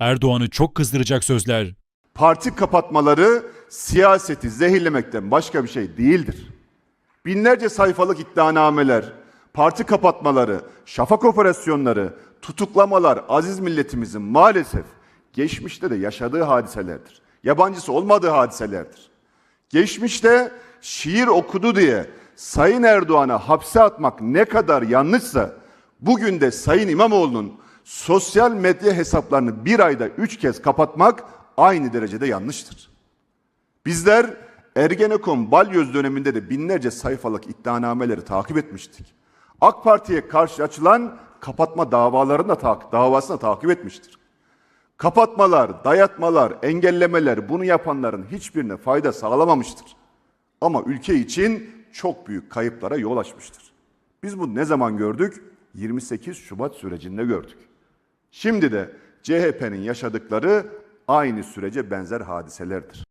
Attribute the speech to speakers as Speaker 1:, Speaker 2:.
Speaker 1: Erdoğan'ı çok kızdıracak sözler.
Speaker 2: Parti kapatmaları siyaseti zehirlemekten başka bir şey değildir. Binlerce sayfalık iddianameler, parti kapatmaları, şafak operasyonları, tutuklamalar aziz milletimizin maalesef geçmişte de yaşadığı hadiselerdir. Yabancısı olmadığı hadiselerdir. Geçmişte şiir okudu diye Sayın Erdoğan'a hapse atmak ne kadar yanlışsa bugün de Sayın İmamoğlu'nun sosyal medya hesaplarını bir ayda üç kez kapatmak aynı derecede yanlıştır. Bizler Ergenekon balyoz döneminde de binlerce sayfalık iddianameleri takip etmiştik. AK Parti'ye karşı açılan kapatma davalarını da takip, davasını da takip etmiştir. Kapatmalar, dayatmalar, engellemeler bunu yapanların hiçbirine fayda sağlamamıştır. Ama ülke için çok büyük kayıplara yol açmıştır. Biz bunu ne zaman gördük? 28 Şubat sürecinde gördük. Şimdi de CHP'nin yaşadıkları aynı sürece benzer hadiselerdir.